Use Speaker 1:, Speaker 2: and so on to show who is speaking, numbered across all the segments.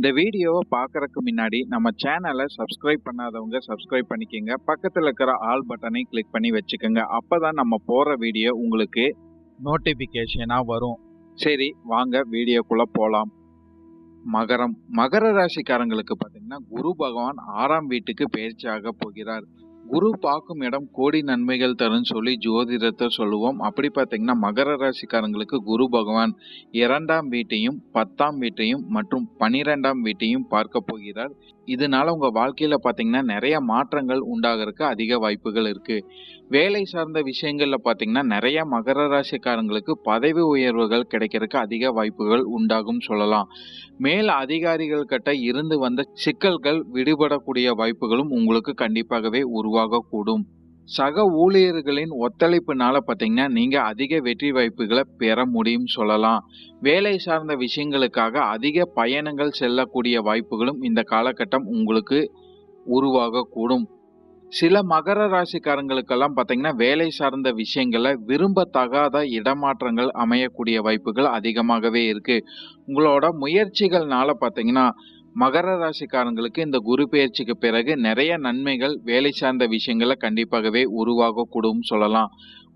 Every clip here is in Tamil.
Speaker 1: இந்த வீடியோவை பார்க்குறதுக்கு முன்னாடி நம்ம சேனலை சப்ஸ்கிரைப் பண்ணாதவங்க சப்ஸ்கிரைப் பண்ணிக்கோங்க. பக்கத்தில் இருக்கிற ஆல் பட்டனை கிளிக் பண்ணி வச்சுக்கோங்க. அப்போ தான் நம்ம போகிற வீடியோ உங்களுக்கு நோட்டிஃபிகேஷனாக வரும். சரி வாங்க வீடியோக்குள்ளே போகலாம் மகரம். மகர ராசிக்காரங்களுக்கு பார்த்தீங்கன்னா குரு பகவான் ஆறாம் வீட்டுக்கு பயிற்சியாக போகிறார். குரு பார்க்கும் இடம் கோடி நன்மைகள் தரும் சொல்லி ஜோதிடத்தை சொல்லுவோம். அப்படி பார்த்தீங்கன்னா மகர ராசிக்காரங்களுக்கு குரு பகவான் இரண்டாம் வீட்டையும் பத்தாம் வீட்டையும் மற்றும் பனிரெண்டாம் வீட்டையும் பார்க்க போகிறார். இதனால உங்க வாழ்க்கையில பாத்தீங்கன்னா நிறைய மாற்றங்கள் உண்டாகிறதுக்கு அதிக வாய்ப்புகள் இருக்கு. வேலை சார்ந்த விஷயங்கள்ல பாத்தீங்கன்னா நிறைய மகர ராசிக்காரங்களுக்கு பதவி உயர்வுகள் கிடைக்கிறதுக்கு அதிக வாய்ப்புகள் உண்டாகும் சொல்லலாம். மேல் அதிகாரிகள் கிட்ட இருந்து வந்த சிக்கல்கள் விடுபடக்கூடிய வாய்ப்புகளும் உங்களுக்கு கண்டிப்பாகவே உருவாகக்கூடும். சக ஊழியர்களின் ஒத்துழைப்புனால பார்த்தீங்கன்னா நீங்கள் அதிக வெற்றி வாய்ப்புகளை பெற முடியும் சொல்லலாம். வேலை சார்ந்த விஷயங்களுக்காக அதிக பயணங்கள் செல்லக்கூடிய வாய்ப்புகளும் இந்த காலகட்டம் உங்களுக்கு உருவாகக்கூடும். சில மகர ராசிக்காரங்களுக்கெல்லாம் பார்த்தீங்கன்னா வேலை சார்ந்த விஷயங்களை விரும்பத்தகாத இடமாற்றங்கள் அமையக்கூடிய வாய்ப்புகள் அதிகமாகவே இருக்கு. உங்களோட முயற்சிகள்னால பார்த்தீங்கன்னா மகர ராசிக்காரங்களுக்கு இந்த குரு பயிற்சிக்கு பிறகு நிறைய நன்மைகள் வேலை சார்ந்த விஷயங்களை கண்டிப்பாகவே உருவாகக்கூடும் சொல்லலாம்.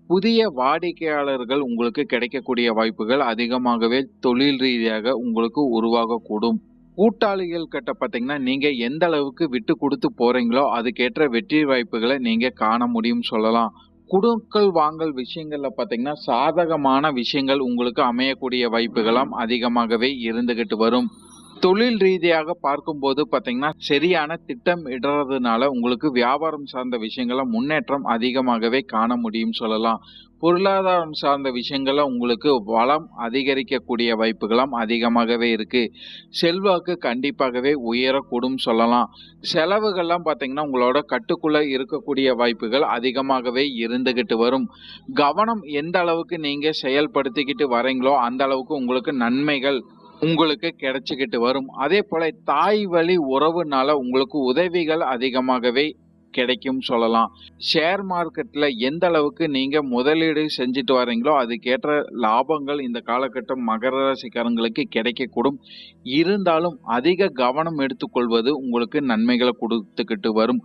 Speaker 1: புதிய வாடிக்கையாளர்கள் உங்களுக்கு கிடைக்கக்கூடிய வாய்ப்புகள் அதிகமாகவே தொழில் ரீதியாக உங்களுக்கு உருவாகக்கூடும். கூட்டாளிகள் கிட்ட பார்த்தீங்கன்னா நீங்க எந்த அளவுக்கு விட்டு கொடுத்து போறீங்களோ அதுக்கேற்ற வெற்றி வாய்ப்புகளை நீங்க காண முடியும் சொல்லலாம். குடுக்கல் வாங்கல் விஷயங்கள்ல பார்த்தீங்கன்னா சாதகமான விஷயங்கள் உங்களுக்கு அமையக்கூடிய வாய்ப்புகளும் அதிகமாகவே இருந்துகிட்டு வரும். தொழில் ரீதியாக பார்க்கும்போது பார்த்தீங்கன்னா சரியான திட்டம் இடறதுனால உங்களுக்கு வியாபாரம் சார்ந்த விஷயங்கள முன்னேற்றம் அதிகமாகவே காண முடியும் சொல்லலாம். பொருளாதாரம் சார்ந்த விஷயங்கள உங்களுக்கு வளம் அதிகரிக்கக்கூடிய வாய்ப்புகளும் அதிகமாகவே இருக்கு. செல்வாக்கு கண்டிப்பாகவே உயரக்கூடும் சொல்லலாம். செலவுகள்லாம் பார்த்தீங்கன்னா உங்களோட கட்டுக்குள்ள இருக்கக்கூடிய வாய்ப்புகள் அதிகமாகவே இருந்துகிட்டு வரும். கவனம் எந்த அளவுக்கு நீங்க செயல்படுத்திக்கிட்டு வரீங்களோ அந்த அளவுக்கு உங்களுக்கு நன்மைகள் உங்களுக்கு கிடைச்சிக்கிட்டு வரும். அதே போல தாய் வழி உறவுனால உங்களுக்கு உதவிகள் அதிகமாகவே கிடைக்கும் சொல்லலாம். ஷேர் மார்க்கெட்டில் எந்த அளவுக்கு நீங்க முதலீடு செஞ்சுட்டு வரீங்களோ அதுக்கேற்ற லாபங்கள் இந்த காலகட்டம் மகர ராசிக்காரங்களுக்கு கிடைக்கக்கூடும். இருந்தாலும் அதிக கவனம் எடுத்துக்கொள்வது உங்களுக்கு நன்மைகளை கொடுத்துக்கிட்டு வரும்.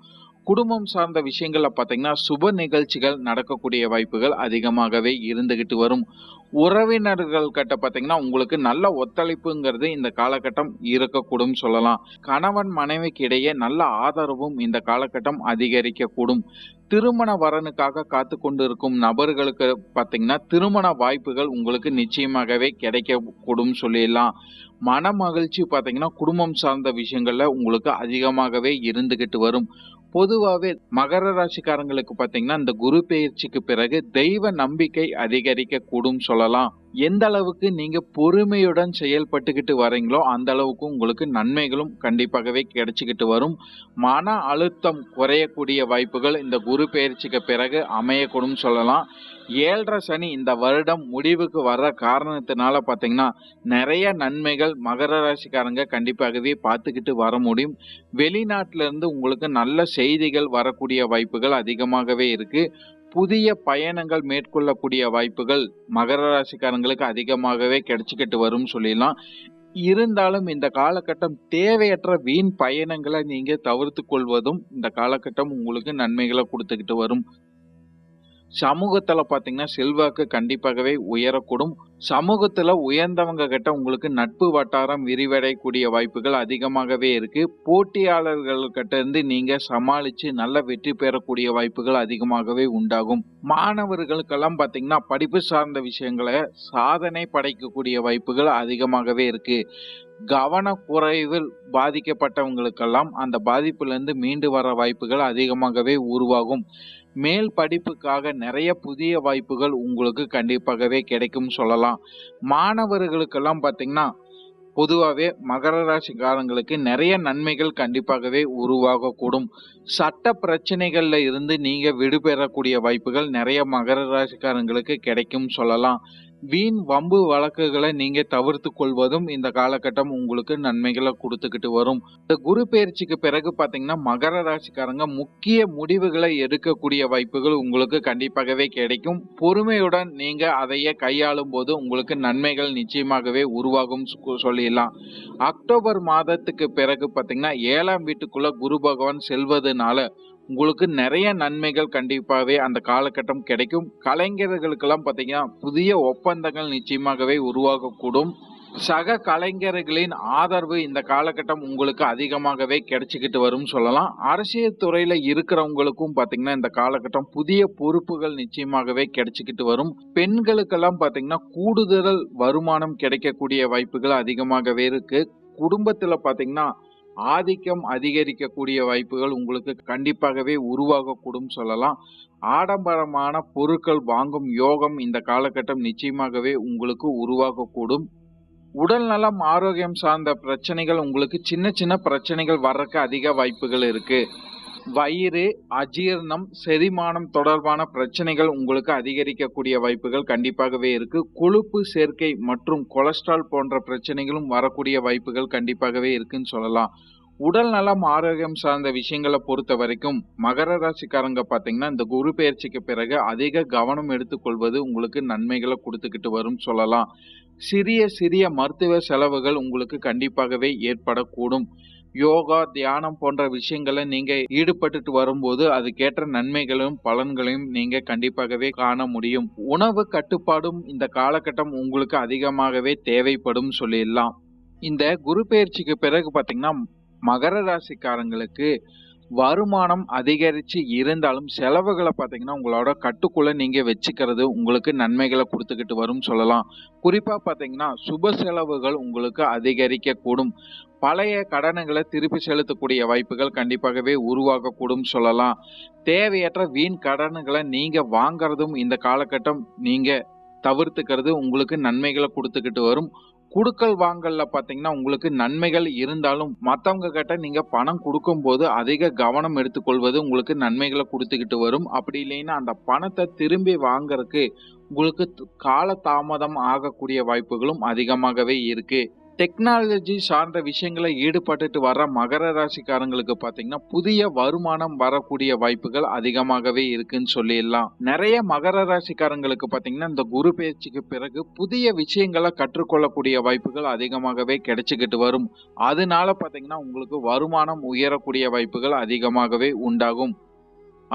Speaker 1: குடும்பம் சார்ந்த விஷயங்களில் பார்த்தீங்கன்னா சுப நிகழ்ச்சிகள் நடக்கக்கூடிய வாய்ப்புகள் அதிகமாகவே இருந்துகிட்டு வரும். உறவினர்கள் கிட்ட பார்த்தீங்கன்னா உங்களுக்கு நல்ல ஒத்துழைப்புங்கிறது இந்த காலகட்டம் இருக்கக்கூடும் சொல்லலாம். கணவன் மனைவிக்கு இடையே நல்ல ஆதரவும் இந்த காலகட்டம் அதிகரிக்கக்கூடும். திருமண வரனுக்காக காத்து கொண்டு இருக்கும் நபர்களுக்கு பார்த்தீங்கன்னா திருமண வாய்ப்புகள் உங்களுக்கு நிச்சயமாகவே கிடைக்கக்கூடும் சொல்லிடலாம். மன மகிழ்ச்சி பார்த்தீங்கன்னா குடும்பம் சார்ந்த விஷயங்கள்ல உங்களுக்கு அதிகமாகவே இருந்துகிட்டு வரும். பொதுவாகவே மகர ராசிக்காரங்களுக்கு பார்த்தீங்கன்னா இந்த குரு பெயர்ச்சிக்கு பிறகு தெய்வ நம்பிக்கை அதிகரிக்க கூடும் சொல்லலாம். எந்த அளவுக்கு நீங்க பொறுமையுடன் செயல்பட்டுக்கிட்டு வரீங்களோ அந்த அளவுக்கு உங்களுக்கு நன்மைகளும் கண்டிப்பாகவே கிடைச்சிக்கிட்டு வரும். மன அழுத்தம் குறையக்கூடிய வாய்ப்புகள் இந்த குரு பெயர்ச்சிக்கு பிறகு அமையக்கூடும் சொல்லலாம். ஏழரை சனி இந்த வருடம் முடிவுக்கு வர்ற காரணத்தினால பார்த்தீங்கன்னா நிறைய நன்மைகள் மகர ராசிக்காரங்க கண்டிப்பாகவே பார்த்துக்கிட்டு வர முடியும். வெளிநாட்டிலிருந்து உங்களுக்கு நல்ல செய்திகள் வரக்கூடிய வாய்ப்புகள் அதிகமாகவே இருக்குது புதிய பயணங்கள் மேற்கொள்ளக்கூடிய வாய்ப்புகள் மகர ராசிக்காரங்களுக்கு அதிகமாகவே கிடைச்சிக்கிட்டு வரும் சொல்லிடலாம். இருந்தாலும் இந்த காலகட்டம் தேவையற்ற வீண் பயணங்களை நீங்க தவிர்த்து கொள்வதும் இந்த காலகட்டம் உங்களுக்கு நன்மைகளை கொடுத்துக்கிட்டு வரும். சமூகத்தில் பார்த்தீங்கன்னா செல்வாக்கு கண்டிப்பாகவே உயரக்கூடும். சமூகத்தில் உயர்ந்தவங்க கிட்ட உங்களுக்கு நட்பு வட்டாரம் விரிவடையக்கூடிய வாய்ப்புகள் அதிகமாகவே இருக்கு. போட்டியாளர்கள்கிட்ட இருந்து நீங்க சமாளிச்சு நல்ல வெற்றி பெறக்கூடிய வாய்ப்புகள் அதிகமாகவே உண்டாகும். மாணவர்களுக்கெல்லாம் பார்த்தீங்கன்னா படிப்பு சார்ந்த விஷயங்களை சாதனை படைக்கக்கூடிய வாய்ப்புகள் அதிகமாகவே இருக்கு. கவன குறைவில் பாதிக்கப்பட்டவங்களுக்கெல்லாம் அந்த பாதிப்புலேருந்து மீண்டு வர வாய்ப்புகள் அதிகமாகவே உருவாகும். மேல் படிப்புக்காக நிறைய புதிய வாய்ப்புகள் உங்களுக்கு கண்டிப்பாகவே கிடைக்கும் சொல்லலாம். மாணவர்களுக்கெல்லாம் பார்த்தீங்கன்னா பொதுவாகவே மகர ராசிக்காரங்களுக்கு நிறைய நன்மைகள் கண்டிப்பாகவே உருவாகக்கூடும். சட்ட பிரச்சனைகள்ல இருந்து நீங்க விடுபெறக்கூடிய வாய்ப்புகள் நிறைய மகர ராசிக்காரங்களுக்கு கிடைக்கும் சொல்லலாம். வீண் வம்பு வழக்குகளை நீங்க தவிர்த்து கொள்வதும் இந்த காலகட்டம் உங்களுக்கு நன்மைகளை கொடுத்துக்கிட்டு வரும். இந்த குரு பயிற்சிக்கு பிறகு பாத்தீங்கன்னா மகர ராசிக்காரங்க முக்கிய முடிவுகளை எடுக்கக்கூடிய வாய்ப்புகள் உங்களுக்கு கண்டிப்பாகவே கிடைக்கும். பொறுமையுடன் நீங்க அதையே கையாளும் போது உங்களுக்கு நன்மைகள் நிச்சயமாகவே உருவாகும் சொல்லிடலாம். அக்டோபர் மாதத்துக்கு பிறகு பாத்தீங்கன்னா ஏழாம் வீட்டுக்குள்ள குரு பகவான் செல்வதனால உங்களுக்கு நிறைய நன்மைகள் கண்டிப்பாகவே அந்த காலகட்டம் கிடைக்கும். கலைஞர்களுக்கெல்லாம் பார்த்தீங்கன்னா புதிய ஒப்பந்தங்கள் நிச்சயமாகவே உருவாகக்கூடும். சக கலைஞர்களின் ஆதரவு இந்த காலகட்டம் உங்களுக்கு அதிகமாகவே கிடைச்சிக்கிட்டு வரும் சொல்லலாம். அரசியல் துறையில இருக்கிறவங்களுக்கும் பாத்தீங்கன்னா இந்த காலகட்டம் புதிய பொறுப்புகள் நிச்சயமாகவே கிடைச்சிக்கிட்டு வரும். பெண்களுக்கெல்லாம் பாத்தீங்கன்னா கூடுதல் வருமானம் கிடைக்கக்கூடிய வாய்ப்புகள் அதிகமாகவே இருக்கு. குடும்பத்துல பாத்தீங்கன்னா ஆதிக்கம் அதிகரிக்கக்கூடிய வாய்ப்புகள் உங்களுக்கு கண்டிப்பாகவே உருவாகக்கூடும் சொல்லலாம். ஆடம்பரமான பொருட்கள் வாங்கும் யோகம் இந்த காலகட்டம் நிச்சயமாகவே உங்களுக்கு உருவாகக்கூடும். உடல் நலம் ஆரோக்கியம் சார்ந்த பிரச்சனைகள் உங்களுக்கு சின்ன சின்ன பிரச்சனைகள் வர்றதுக்கு அதிக வாய்ப்புகள் இருக்குது வயிறு அஜீரணம் செரிமானம் தொடர்பான பிரச்சனைகள் உங்களுக்கு அதிகரிக்கக்கூடிய வாய்ப்புகள் கண்டிப்பாகவே இருக்கு. கொழுப்பு சேர்க்கை மற்றும் கொலஸ்ட்ரால் போன்ற பிரச்சனைகளும் வரக்கூடிய வாய்ப்புகள் கண்டிப்பாகவே இருக்குன்னு சொல்லலாம். உடல் நலம் ஆரோக்கியம் சார்ந்த விஷயங்களை பொறுத்த வரைக்கும் மகர ராசிக்காரங்க பார்த்தீங்கன்னா இந்த குரு பெயர்ச்சிக்கு பிறகு அதிக கவனம் எடுத்துக்கொள்வது உங்களுக்கு நன்மைகளை கொடுத்துக்கிட்டு வரும் சொல்லலாம். சிறிய சிறிய மருத்துவ செலவுகள் உங்களுக்கு கண்டிப்பாகவே ஏற்படக்கூடும். யோகா தியானம் போன்ற விஷயங்களை நீங்க ஈடுபட்டுட்டு வரும்போது அதுக்கேற்ற நன்மைகளும் பலன்களையும் நீங்க கண்டிப்பாகவே காண முடியும். உணவு கட்டுப்பாடும் இந்த காலகட்டம் உங்களுக்கு அதிகமாகவே தேவைப்படும் சொல்லிடலாம். இந்த குரு பெயர்ச்சிக்கு பிறகு பார்த்தீங்கன்னா மகர ராசிக்காரங்களுக்கு வருமானம் அதிகரித்து இருந்தாலும் செலவுகளை பார்த்தீங்கன்னா உங்களோட கட்டுக்குள்ளே நீங்கள் வச்சுக்கிறது உங்களுக்கு நன்மைகளை கொடுத்துக்கிட்டு வரும் சொல்லலாம். குறிப்பாக பார்த்தீங்கன்னா சுப செலவுகள் உங்களுக்கு அதிகரிக்கக்கூடும். பழைய கடனுங்களை திருப்பி செலுத்தக்கூடிய வாய்ப்புகள் கண்டிப்பாகவே உருவாகக்கூடும் சொல்லலாம். தேவையற்ற வீண் கடன்களை நீங்கள் வாங்குறதும் இந்த காலகட்டம் நீங்கள் தவிர்த்துக்கிறது உங்களுக்கு நன்மைகளை கொடுத்துக்கிட்டு வரும். குடுக்கல் வாங்கல்ல பாத்தீங்கன்னா உங்களுக்கு நன்மைகள் இருந்தாலும் மத்தவங்க கிட்ட நீங்க பணம் கொடுக்கும்போது அதிக கவனம் எடுத்துக்கொள்வது உங்களுக்கு நன்மைகளை கொடுத்துக்கிட்டு வரும். அப்படி இல்லைன்னா அந்த பணத்தை திரும்பி வாங்குறதுக்கு உங்களுக்கு கால தாமதம் ஆகக்கூடிய வாய்ப்புகளும் அதிகமாகவே இருக்கு. டெக்னாலஜி சார்ந்த விஷயங்களை ஈடுபட்டுட்டு வர மகர ராசிக்காரங்களுக்கு பார்த்தீங்கன்னா புதிய வருமானம் வரக்கூடிய வாய்ப்புகள் அதிகமாகவே இருக்குன்னு சொல்லிடலாம். நிறைய மகர ராசிக்காரங்களுக்கு பார்த்தீங்கன்னா இந்த குரு பயிற்சிக்கு பிறகு புதிய விஷயங்களை கற்றுக்கொள்ளக்கூடிய வாய்ப்புகள் அதிகமாகவே கிடைச்சிக்கிட்டு வரும். அதனால பார்த்தீங்கன்னா உங்களுக்கு வருமானம் உயரக்கூடிய வாய்ப்புகள் அதிகமாகவே உண்டாகும்.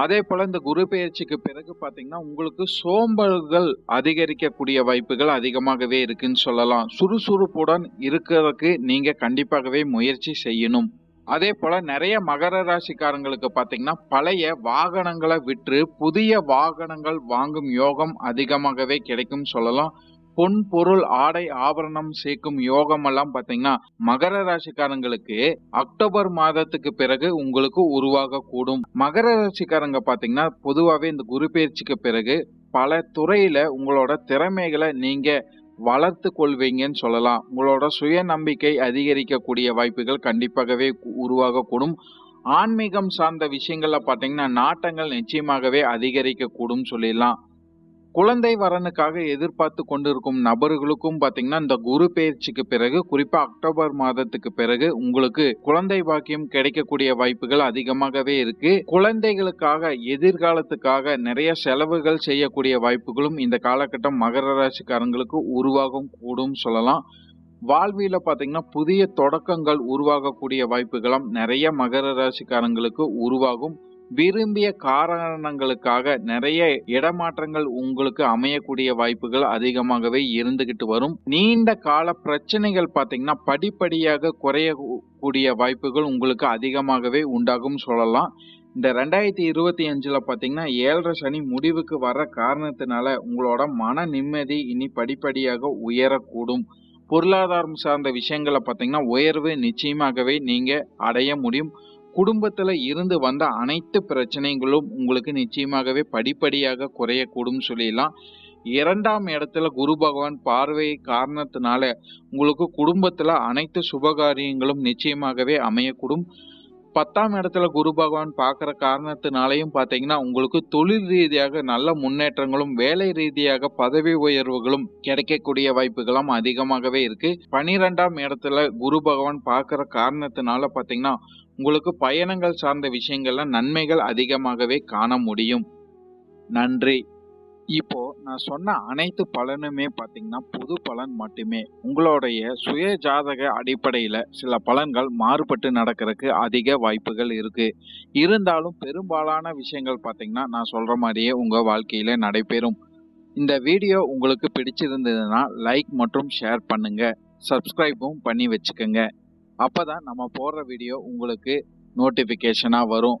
Speaker 1: அதே போல இந்த குரு பெயர்ச்சிக்கு பிறகு பார்த்தீங்கன்னா உங்களுக்கு சோம்பல்கள் அதிகரிக்கக்கூடிய வாய்ப்புகள் அதிகமாகவே இருக்குன்னு சொல்லலாம். சுறுசுறுப்புடன் இருக்கிறதுக்கு நீங்க கண்டிப்பாகவே முயற்சி செய்யணும். அதே போல நிறைய மகர ராசிக்காரங்களுக்கு பார்த்தீங்கன்னா பழைய வாகனங்களை விற்று புதிய வாகனங்கள் வாங்கும் யோகம் அதிகமாகவே கிடைக்கும் சொல்லலாம். பொன் பொருள் ஆடை ஆபரணம் சேர்க்கும் யோகம் எல்லாம் பாத்தீங்கன்னா மகர ராசிக்காரங்களுக்கு அக்டோபர் மாதத்துக்கு பிறகு உங்களுக்கு உருவாக கூடும் மகர ராசிக்காரங்க பாத்தீங்கன்னா பொதுவாகவே இந்த குரு பயிற்சிக்கு பிறகு பல துறையில உங்களோட திறமைகளை நீங்க வளர்த்து கொள்வீங்கன்னு சொல்லலாம். உங்களோட சுய நம்பிக்கை அதிகரிக்கக்கூடிய வாய்ப்புகள் கண்டிப்பாகவே உருவாகக்கூடும். ஆன்மீகம் சார்ந்த விஷயங்கள்ல பாத்தீங்கன்னா நாட்டங்கள் நிச்சயமாகவே அதிகரிக்கக்கூடும் சொல்லிடலாம். குழந்தை வரனுக்காக எதிர்பார்த்து கொண்டிருக்கும் நபர்களுக்கும் பார்த்தீங்கன்னா இந்த குரு பெயர்ச்சிக்கு பிறகு குறிப்பா அக்டோபர் மாதத்துக்கு பிறகு உங்களுக்கு குழந்தை பாக்கியம் கிடைக்கக்கூடிய வாய்ப்புகள் அதிகமாகவே இருக்கு. குழந்தைகளுக்காக எதிர்காலத்துக்காக நிறைய செலவுகள் செய்யக்கூடிய வாய்ப்புகளும் இந்த காலகட்டம் மகர ராசிக்காரங்களுக்கு உருவாகும் கூடும் சொல்லலாம். வாழ்வியல பார்த்தீங்கன்னா புதிய தொடக்கங்கள் உருவாகக்கூடிய வாய்ப்புகளும் நிறைய மகர ராசிக்காரங்களுக்கு உருவாகும். விரும்பிய காரணங்களுக்காக நிறைய இடமாற்றங்கள் உங்களுக்கு அமையக்கூடிய வாய்ப்புகள் அதிகமாகவே இருந்துகிட்டு வரும். நீண்ட கால பிரச்சனைகள் பார்த்தீங்கன்னா படிப்படியாக குறையக்கூடிய வாய்ப்புகள் உங்களுக்கு அதிகமாகவே உண்டாகும் சொல்லலாம். இந்த ரெண்டாயிரத்தி இருபத்தி அஞ்சுல பாத்தீங்கன்னா ஏழரை சனி முடிவுக்கு வர காரணத்தினால உங்களோட மன நிம்மதி இனி படிப்படியாக உயரக்கூடும். பொருளாதாரம் சார்ந்த விஷயங்களை பார்த்தீங்கன்னா உயர்வு நிச்சயமாகவே நீங்க அடைய முடியும். குடும்பத்துல இருந்து வந்த அனைத்து பிரச்சனைகளும் உங்களுக்கு நிச்சயமாகவே படிப்படியாக குறையக்கூடும் சொல்லிடலாம் இரண்டாம் இடத்துல குரு பகவான் பார்வை காரணத்தினால உங்களுக்கு குடும்பத்துல அனைத்து சுபகாரியங்களும் நிச்சயமாகவே அமையக்கூடும். பத்தாம் இடத்துல குரு பகவான் பார்க்குற காரணத்தினாலையும் பார்த்தீங்கன்னா உங்களுக்கு தொழில் ரீதியாக நல்ல முன்னேற்றங்களும் வேலை ரீதியாக பதவி உயர்வுகளும் கிடைக்கக்கூடிய வாய்ப்புகளும் அதிகமாகவே இருக்கு. பனிரெண்டாம் இடத்துல குரு பகவான் பார்க்குற காரணத்தினால பார்த்தீங்கன்னா உங்களுக்கு பயணங்கள் சார்ந்த விஷயங்கள்ல நன்மைகள் அதிகமாகவே காண முடியும். நன்றி. இப்போ நான் சொன்ன அனைத்து பலனுமே பார்த்தீங்கன்னா பொது பலன் மட்டுமே. உங்களுடைய சுய ஜாதக அடிப்படையில் சில பலன்கள் மாறுபட்டு நடக்கிறதுக்கு அதிக வாய்ப்புகள் இருக்கு. இருந்தாலும் பெரும்பாலான விஷயங்கள் பார்த்தீங்கன்னா நான் சொல்ற மாதிரியே உங்க வாழ்க்கையில நடைபெறும். இந்த வீடியோ உங்களுக்கு பிடிச்சிருந்ததுன்னா லைக் மற்றும் ஷேர் பண்ணுங்க. சப்ஸ்கிரைபும் பண்ணி வச்சுக்கோங்க. அப்போதான் நம்ம போடுற வீடியோ உங்களுக்கு நோட்டிஃபிகேஷனாக வரும்.